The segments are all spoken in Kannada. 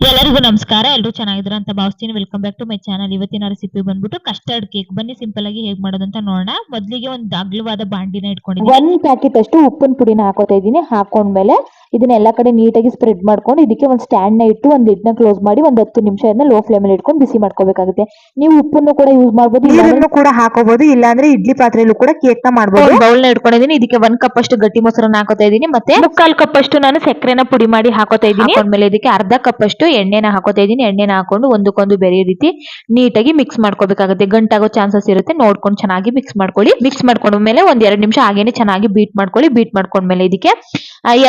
ಎಲ್ಲರಿಗೂ ನಮಸ್ಕಾರ. ಎಲ್ಲರೂ ಚೆನ್ನಾಗಿದ್ರ ಅಂತ ಭಾವಿಸ್ತೀನಿ. Welcome back to my channel ಇವತ್ತಿನ ರೆಸಿಪಿ ಬಂದ್ಬಿಟ್ಟು ಕಸ್ಟರ್ಡ್ ಕೇಕ್ ಬನ್ನಿ ಸಿಂಪಲ್ ಆಗಿ ಹೇಗ್ ಮಾಡೋದಂತ ನೋಡೋಣ. ಮೊದಲಿಗೆ ಒಂದು ಅಗ್ಲವಾದ ಬಾಂಡಿನ ಇಟ್ಕೊಂಡಿದ್ದೀನಿ. ಒಂದ್ ಪ್ಯಾಕೆಟ್ ಅಷ್ಟು ಉಪ್ಪಿನ ಪುಡಿನ ಹಾಕೋತಾ ಇದೀನಿ ಹಾಕೊಂಡ್ಮೇಲೆ ಇದನ್ನ ಎಲ್ಲಾ ಕಡೆ ನೀಟಾಗಿ ಸ್ಪ್ರೆಡ್ ಮಾಡ್ಕೊಂಡು ಇದಕ್ಕೆ ಒಂದು ಸ್ಟ್ಯಾಂಡ್ನ ಇಟ್ಟು ಒಂದು ಲಿಡ್ನ ಕ್ಲೋಸ್ ಮಾಡಿ ಒಂದ್ ಹತ್ತು ನಿಮಿಷ ಇದನ್ನ ಲೋ ಫ್ಲೇಮ್ ಅಲ್ಲಿ ಇಟ್ಕೊಂಡು ಬಿಸಿ ಮಾಡ್ಕೋಬೇಕಾಗುತ್ತೆ. ನೀವು ಉಪ್ಪನ್ನು ಕೂಡ ಯೂಸ್ ಮಾಡಬಹುದು ಕೂಡ ಹಾಕೋಬಹುದು ಇಲ್ಲಾಂದ್ರೆ ಇಡ್ಲಿ ಪಾತ್ರೆಯಲ್ಲೂ ಕೂಡ ಕೇಕ್ನ ಮಾಡಬಹುದು ಬೌಲ್ನ ಇಟ್ಕೊಂಡಿದ್ದೀನಿ. ಇದಕ್ಕೆ ಒಂದ್ ಕಪ್ ಅಷ್ಟು ಗಟ್ಟಿ ಮೊಸರನ್ನ ಹಾಕೋತಾ ಇದೀನಿ ಮತ್ತೆ ಮುಕ್ಕಾಲ್ ಕಪ್ ಅಷ್ಟು ನಾನು ಸಕ್ಕರೆನ ಪುಡಿ ಮಾಡಿ ಹಾಕೋತಾ ಇದೀನಿ ಆಮೇಲೆ ಇದಕ್ಕೆ ಅರ್ಧ ಕಪ್ ಅಷ್ಟು ಎಣ್ಣೆನ ಹಾಕೋತಾ ಇದ್ದೀನಿ. ಎಣ್ಣೆನ ಹಾಕೊಂಡು ಒಂದಕ್ಕೊಂದು ಬೇರೆ ರೀತಿ ನೀಟಾಗಿ ಮಿಕ್ಸ್ ಮಾಡ್ಕೋಬೇಕಾಗುತ್ತೆ. ಗಂಟಾಗೋ ಚಾನ್ಸಸ್ ಇರುತ್ತೆ. ನೋಡ್ಕೊಂಡು ಚೆನ್ನಾಗಿ ಮಿಕ್ಸ್ ಮಾಡ್ಕೊಳ್ಳಿ. ಮಿಕ್ಸ್ ಮಾಡ್ಕೊಂಡ್ಮೇಲೆ ಒಂದ್ ಎರಡು ನಿಮಿಷ ಹಾಗೇನೆ ಚೆನ್ನಾಗಿ ಬೀಟ್ ಮಾಡ್ಕೊಳ್ಳಿ. ಬೀಟ್ ಮಾಡ್ಕೊಂಡ್ಮೇಲೆ ಇದಕ್ಕೆ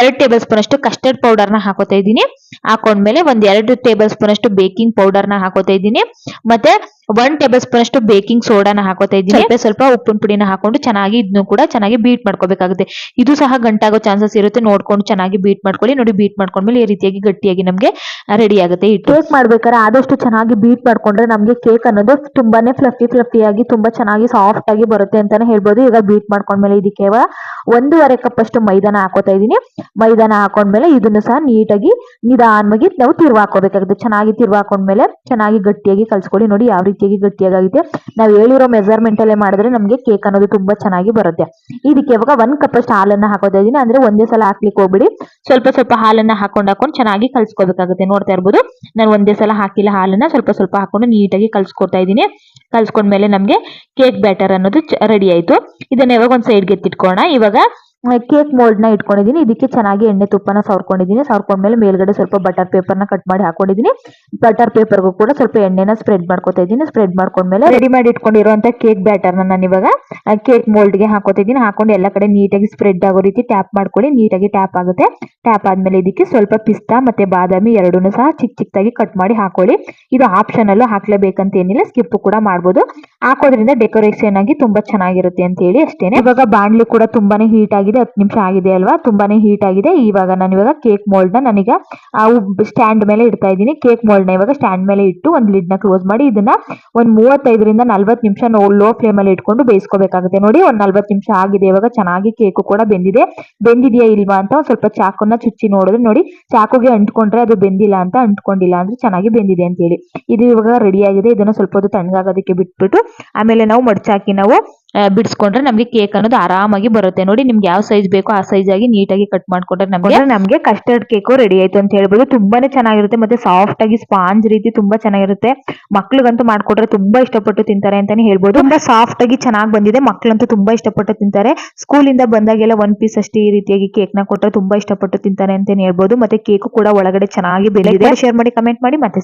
ಎರಡ್ ಟೇಬಲ್ ಸ್ಪೂನ್ ಅಷ್ಟು ಕಸ್ಟರ್ಡ್ ಪೌಡರ್ನ ಹಾಕೋತಾ ಇದ್ದೀನಿ. ಹಾಕೊಂಡ್ಮೇಲೆ ಒಂದ್ ಎರಡು ಟೇಬಲ್ ಸ್ಪೂನ್ ಅಷ್ಟು ಬೇಕಿಂಗ್ ಪೌಡರ್ನ ಹಾಕೋತಾ ಇದ್ದೀನಿ. ಮತ್ತೆ ಒನ್ ಟೇಬಲ್ ಸ್ಪೂನ್ ಅಷ್ಟು ಬೇಕಿಂಗ್ ಸೋಡಾನ ಹಾಕೋತಾ ಇದ್ದೀನಿ. ಸ್ವಲ್ಪ ಸ್ವಲ್ಪ ಉಪ್ಪಿನ ಪುಡಿನ ಹಾಕೊಂಡು ಚೆನ್ನಾಗಿ ಇದನ್ನು ಕೂಡ ಚೆನ್ನಾಗಿ ಬೀಟ್ ಮಾಡ್ಕೋಬೇಕಾಗುತ್ತೆ. ಇದು ಸಹ ಗಂಟಾಗೋ ಚಾನ್ಸಸ್ ಇರುತ್ತೆ. ನೋಡ್ಕೊಂಡು ಚೆನ್ನಾಗಿ ಬೀಟ್ ಮಾಡ್ಕೊಳ್ಳಿ. ನೋಡಿ ಬೀಟ್ ಮಾಡ್ಕೊಂಡ್ಮೇಲೆ ಈ ರೀತಿಯಾಗಿ ಗಟ್ಟಿಯಾಗಿ ನಮಗೆ ರೆಡಿ ಆಗುತ್ತೆ ಈ ಕೇಕ್ ಮಾಡ್ಬೇಕಾದ್ರೆ ಆದಷ್ಟು ಚೆನ್ನಾಗಿ ಬೀಟ್ ಮಾಡ್ಕೊಂಡ್ರೆ ನಮಗೆ ಕೇಕ್ ಅನ್ನೋದು ತುಂಬಾನೇ ಫ್ಲಫಿ ಫ್ಲಫಿ ಆಗಿ ತುಂಬಾ ಚೆನ್ನಾಗಿ ಸಾಫ್ಟ್ ಆಗಿ ಬರುತ್ತೆ ಅಂತಾನೆ ಹೇಳ್ಬೋದು. ಈಗ ಬೀಟ್ ಮಾಡ್ಕೊಂಡ್ಮೇಲೆ ಇದಕ್ಕೆ ಕೇವಲ ಒಂದೂವರೆ ಕಪ್ ಅಷ್ಟು ಮೈದಾನ ಹಾಕೋತಾ ಇದ್ದೀನಿ. ಮೈದಾನ ಹಾಕೊಂಡ್ಮೇಲೆ ಇದನ್ನು ಸಹ ನೀಟಾಗಿ ನಿಧಾನವಾಗಿ ನಾವು ತಿರ್ವಾಕೋಬೇಕಾಗುತ್ತೆ. ಚೆನ್ನಾಗಿ ತಿರ್ವಾಕೊಂಡ್ಮೇಲೆ ಚೆನ್ನಾಗಿ ಗಟ್ಟಿಯಾಗಿ ಕಲ್ಸ್ಕೊಳ್ಳಿ. ನೋಡಿ ಯಾವ ರೀತಿಯಾಗಿ ಗಟ್ಟಿಯಾಗಿದೆ ನಾವು ಹೇಳಿರೋ ಮೆಜರ್ಮೆಂಟ್ ಅಲ್ಲೇ ಮಾಡಿದ್ರೆ ನಮಗೆ ಕೇಕ್ ಅನ್ನೋದು ತುಂಬಾ ಚೆನ್ನಾಗಿ ಬರುತ್ತೆ. ಇದಕ್ಕೆ ಇವಾಗ ಒಂದ್ ಕಪ್ ಅಷ್ಟು ಹಾಲನ್ನ ಹಾಕೋತಾ ಇದೀನಿ ಅಂದ್ರೆ ಒಂದೇ ಸಲ ಹಾಕ್ಲಿಕ್ಕೆ ಹೋಗ್ಬಿಡಿ. ಸ್ವಲ್ಪ ಸ್ವಲ್ಪ ಹಾಲನ್ನ ಹಾಕೊಂಡ್ ಹಾಕೊಂಡು ಚೆನ್ನಾಗಿ ಕಲ್ಸ್ಕೋಬೇಕಾಗುತ್ತೆ. ನೋಡ್ತಾ ಇರ್ಬೋದು. ನಾನು ಒಂದೇ ಸಲ ಹಾಕಿಲ್ಲ ಹಾಲನ್ನ, ಸ್ವಲ್ಪ ಸ್ವಲ್ಪ ಹಾಕೊಂಡು ನೀಟಾಗಿ ಕಲ್ಸ್ಕೊತಾ ಇದ್ದೀನಿ. ಕಲ್ಸ್ಕೊಂಡ್ಮೇಲೆ ನಮಗೆ ಕೇಕ್ ಬ್ಯಾಟರ್ ಅನ್ನೋದು ರೆಡಿ ಆಯ್ತು. ಇದನ್ನ ಇವಾಗ ಒಂದ್ ಸೈಡ್ಗೆ ಎತ್ತಿಟ್ಕೋಣ ಇವಾಗ ಕೇಕ್ ಮೋಲ್ಡ್ನ ಇಟ್ಕೊಂಡಿದ್ದೀನಿ ಇದಕ್ಕೆ ಚೆನ್ನಾಗಿ ಎಣ್ಣೆ ತುಪ್ಪನ ಸವರ್ಕೊಂಡಿದ್ದೀನಿ ಸವರ್ಕೊಂಡ್ಮೇಲೆ ಮೇಲ್ಗಡೆ ಸ್ವಲ್ಪ ಬಟರ್ ಪೇಪರ್ನ ಕಟ್ ಮಾಡಿ ಹಾಕೊಂಡಿದ್ದೀನಿ ಬಟರ್ ಪೇಪರ್ಗೂ ಕೂಡ ಸ್ವಲ್ಪ ಎಣ್ಣೆನ ಸ್ಪ್ರೆಡ್ ಮಾಡ್ಕೊತಾ ಇದ್ದೀನಿ. ಸ್ಪ್ರೆಡ್ ಮಾಡ್ಕೊಂಡ್ಮೇಲೆ ರೆಡಿ ಮಾಡಿ ಇಟ್ಕೊಂಡಿರುವಂತ ಕೇಕ್ ಬ್ಯಾಟರ್ ನಾನು ಇವಾಗ ಕೇಕ್ ಮೋಲ್ಡ್ಗೆ ಹಾಕೋತಾ ಇದ್ದೀನಿ. ಹಾಕೊಂಡು ಎಲ್ಲ ಕಡೆ ನೀಟಾಗಿ ಸ್ಪ್ರೆಡ್ ಆಗೋ ರೀತಿ ಟ್ಯಾಪ್ ಮಾಡ್ಕೊಳ್ಳಿ. ನೀಟಾಗಿ ಟ್ಯಾಪ್ ಆಗುತ್ತೆ. ಟ್ಯಾಪ್ ಆದ್ಮೇಲೆ ಇದಕ್ಕೆ ಸ್ವಲ್ಪ ಪಿಸ್ತಾ ಮತ್ತೆ ಬಾದಾಮಿ ಎರಡೂ ಸಹ ಚಿಕ್ಕ ಚಿಕ್ಕದಾಗಿ ಕಟ್ ಮಾಡಿ ಹಾಕೊಳ್ಳಿ. ಇದು ಆಪ್ಷನ್ ಅಲ್ಲೂ ಹಾಕ್ಲೇಬೇಕಂತ ಏನಿಲ್ಲ. ಸ್ಕಿಪ್ ಕೂಡ ಮಾಡ್ಬೋದು. ಹಾಕೋದ್ರಿಂದ ಡೆಕೋರೇಷನ್ ಆಗಿ ತುಂಬಾ ಚೆನ್ನಾಗಿರುತ್ತೆ ಅಂತ ಹೇಳಿ ಅಷ್ಟೇನೆ. ಇವಾಗ ಬಾಣ್ಲಿ ಕೂಡ ತುಂಬಾನೇ ಹೀಟ್ ಆಗಿದೆ, ಹತ್ತು ನಿಮಿಷ ಆಗಿದೆ ಅಲ್ವಾ? ತುಂಬಾನೇ ಹೀಟ್ ಆಗಿದೆ. ಇವಾಗ ನಾನು ಇವಾಗ ಕೇಕ್ ಮೋಲ್ಡ್ನ ನನಗೆ ಆ ಸ್ಟ್ಯಾಂಡ್ ಮೇಲೆ ಇಡ್ತಾ ಇದ್ದೀನಿ. ಕೇಕ್ ಮೋಲ್ಡ್ನ ಇವಾಗ ಸ್ಟ್ಯಾಂಡ್ ಮೇಲೆ ಇಟ್ಟು ಒಂದು ಲಿಡ್ನ ಕ್ಲೋಸ್ ಮಾಡಿ ಇದನ್ನ ಒಂದು ಮೂವತ್ತೈದರಿಂದ ನಲ್ವತ್ತು ನಿಮಿಷ ಲೋ ಫ್ಲೇಮ್ ಅಲ್ಲಿ ಇಟ್ಕೊಂಡು ಬೇಯಿಸ್ಕೋಬೇಕಾಗುತ್ತೆ. ನೋಡಿ ಒಂದ್ ನಲ್ವತ್ತು ನಿಮಿಷ ಆಗಿದೆ. ಇವಾಗ ಚೆನ್ನಾಗಿ ಕೇಕು ಕೂಡ ಬೆಂದಿದೆ. ಬೆಂದಿದೆಯಾ ಇಲ್ವಾ ಅಂತ ಸ್ವಲ್ಪ ಚಾಕುನ ಚುಚ್ಚಿ ನೋಡಿದ್ರೆ ನೋಡಿ, ಚಾಕುಗೆ ಅಂಟ್ಕೊಂಡ್ರೆ ಅದು ಬೆಂದಿಲ್ಲ ಅಂತ ಅಂಟ್ಕೊಂಡಿಲ್ಲ ಅಂದ್ರೆ ಚೆನ್ನಾಗಿ ಬೆಂದಿದೆ ಅಂತ ಹೇಳಿ ಇದು ಇವಾಗ ರೆಡಿ ಆಗಿದೆ. ಇದನ್ನ ಸ್ವಲ್ಪ ಹೊತ್ತು ತಣ್ಣಗಾಗೋದಕ್ಕೆ ಬಿಟ್ಬಿಟ್ಟು ಆಮೇಲೆ ನಾವು ಮಡಚಾಕಿ ನಾವು ಬಿಡಿಸ್ಕೊಂಡ್ರೆ ನಮಗೆ ಕೇಕ್ ಅನ್ನೋದು ಆರಾಮಾಗಿ ಬರುತ್ತೆ. ನೋಡಿ ನಿಮ್ಗೆ ಯಾವ ಸೈಜ್ ಬೇಕೋ ಆ ಸೈಜ್ ಆಗಿ ನೀಟಾಗಿ ಕಟ್ ಮಾಡ್ಕೊಂಡ್ರೆ ನಮಗೆ ನಮಗೆ ಕಸ್ಟರ್ಡ್ ಕೇಕು ರೆಡಿ ಆಯ್ತು ಅಂತ ಹೇಳ್ಬೋದು. ತುಂಬಾನೇ ಚೆನ್ನಾಗಿರುತ್ತೆ ಮತ್ತೆ ಸಾಫ್ಟ್ ಆಗಿ ಸ್ಪಾಂಜ್ ರೀತಿ ತುಂಬಾ ಚೆನ್ನಾಗಿರುತ್ತೆ. ಮಕ್ಳಿಗಂತೂ ಮಾಡ್ಕೊಟ್ರೆ ತುಂಬಾ ಇಷ್ಟಪಟ್ಟು ತಿಂತಾರೆ ಅಂತಾನೆ ಹೇಳ್ಬೋದು. ತುಂಬಾ ಸಾಫ್ಟ್ ಆಗಿ ಚೆನ್ನಾಗಿ ಬಂದಿದೆ. ಮಕ್ಳಂತೂ ತುಂಬಾ ಇಷ್ಟಪಟ್ಟು ತಿಂತಾರೆ. ಸ್ಕೂಲಿಂದ ಬಂದಾಗೆಲ್ಲ ಒನ್ ಪೀಸ್ ಅಷ್ಟೇ ಈ ರೀತಿಯಾಗಿ ಕೇಕ್ನ ಕೊಟ್ರೆ ತುಂಬಾ ಇಷ್ಟಪಟ್ಟು ತಿಂತಾರೆ ಅಂತಾನೆ ಹೇಳ್ಬೋದು. ಮತ್ತೆ ಕೇಕು ಕೂಡ ಒಳಗಡೆ ಚೆನ್ನಾಗಿ ಬೆಳೆದಿದೆ. ಶೇರ್ ಮಾಡಿ ಕಮೆಂಟ್ ಮಾಡಿ ಮತ್ತೆ